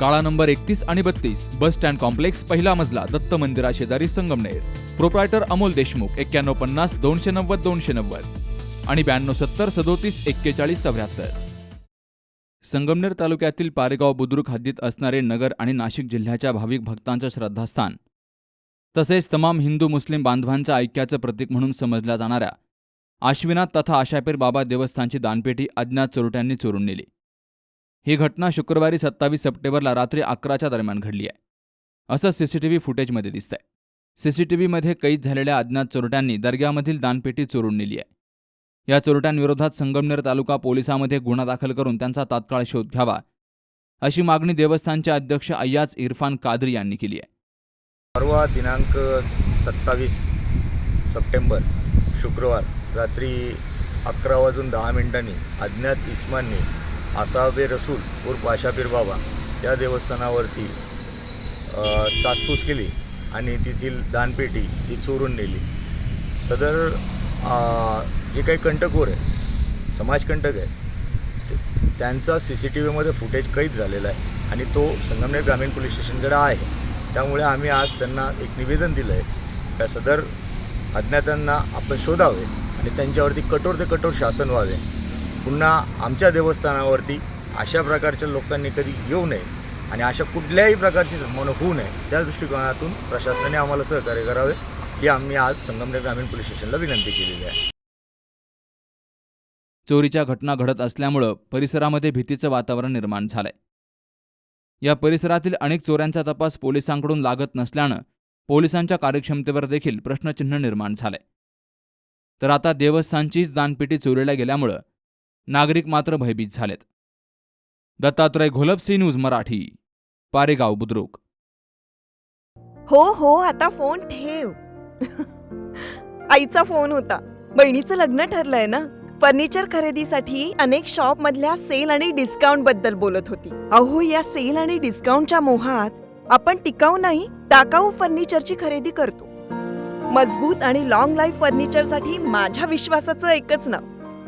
काळा नंबर एकतीस आणि बत्तीस बस स्टँड कॉम्प्लेक्स पहिला मजला दत्त मंदिरा शेजारी संगमनेर. प्रोप्रायटर अमोल देशमुख एक्क्याण्णव पन्नास दोनशे नव्वद दोनशे नव्वद. आणि ब्याण्णव सत्तर सदोतीस एक्केचाळीस चौऱ्याहत्तर. संगमनेर तालुक्यातील पारेगाव बुद्रुक हद्दीत असणारे नगर आणि नाशिक जिल्ह्याच्या भाविक भक्तांचं श्रद्धास्थान. तसेच तमाम हिंदू मुस्लिम बांधवांच्या ऐक्याचं प्रतीक म्हणून समजल्या जाणाऱ्या आश्विनाथ तथा आशापीर बाबा देवस्थानची दानपेटी अज्ञात चोरट्यांनी चोरून नेली. ही घटना शुक्रवारी सत्तावीस सप्टेंबरला रात्री अकराच्या दरम्यान घडली आहे. असं सीसीटीव्ही फुटेजमध्ये दिसतंय. सीसीटीव्हीमध्ये कैद झालेल्या अज्ञात चोरट्यांनी दर्ग्यामधील दानपेटी चोरून नेली आहे. या चोरट्यांविरोधात संगमनेर तालुका पोलिसामध्ये गुन्हा दाखल करून त्यांचा तात्काळ शोध घ्यावा अशी मागणी देवस्थानचे अध्यक्ष अय्याज इरफान कादरी यांनी केली आहे. परवा दिनांक सत्तावीस सप्टेंबर शुक्रवार रात्री अकरा वाजून दहा मिनिटांनी अज्ञात इस्मांनी आसाबे रसूल उर्फ आशापीर बाबा या देवस्थानावरती चासपूस केली आणि तेथील दानपेटी ही चोरून नेली. सदर जे काही कंटकवर आहे समाजकंटक आहे त्यांचा सी सी टी व्हीमध्ये फुटेज कैद झालेला आहे आणि तो संगमनेर ग्रामीण पोलीस स्टेशनकडे आहे. त्यामुळे आम्ही आज त्यांना एक निवेदन दिलं आहे त्या सदर अज्ञातांना आपण शोधावे आणि त्यांच्यावरती कठोर ते कठोर शासन व्हावे. पुन्हा आमच्या देवस्थानावरती अशा प्रकारच्या लोकांनी कधी येऊ नये आणि अशा कुठल्याही प्रकारची जमवणूक होऊ नये त्या दृष्टिकोनातून प्रशासनाने आम्हाला सहकार्य करावे ही आम्ही आज संगमनेर ग्रामीण पोलीस स्टेशनला विनंती केलेली आहे. चोरीच्या घटना घडत असल्यामुळं परिसरामध्ये भीतीचं वातावरण निर्माण झालंय. या परिसरातील अनेक चोऱ्यांचा तपास पोलिसांकडून लागत नसल्यानं पोलिसांच्या कार्यक्षमतेवर देखील प्रश्नचिन्ह निर्माण झालंय. तर आता देवस्थानचीच दानपेटी चोरीला गेल्यामुळं नागरिक मात्र भयभीत झालेत. दत्तात्रय घोलपसी न्यूज मराठी पारेगाव बुद्रुक. हो हो आता फोन ठेव. आईचा फोन होता. बहिणीचं लग्न ठरलंय ना? फर्निचर खरेदीसाठी अनेक शॉप मधल्या सेल आणि डिस्काउंटबद्दल बोलत होती. अहो या सेल आणि डिस्काउंटच्या मोहात आपण टिकाऊ नाही टाकाऊ फर्निचरची खरेदी करतो. मजबूत आणि लॉंग लाईफ फर्निचरसाठी माझ्या विश्वासाचं एकच नाव.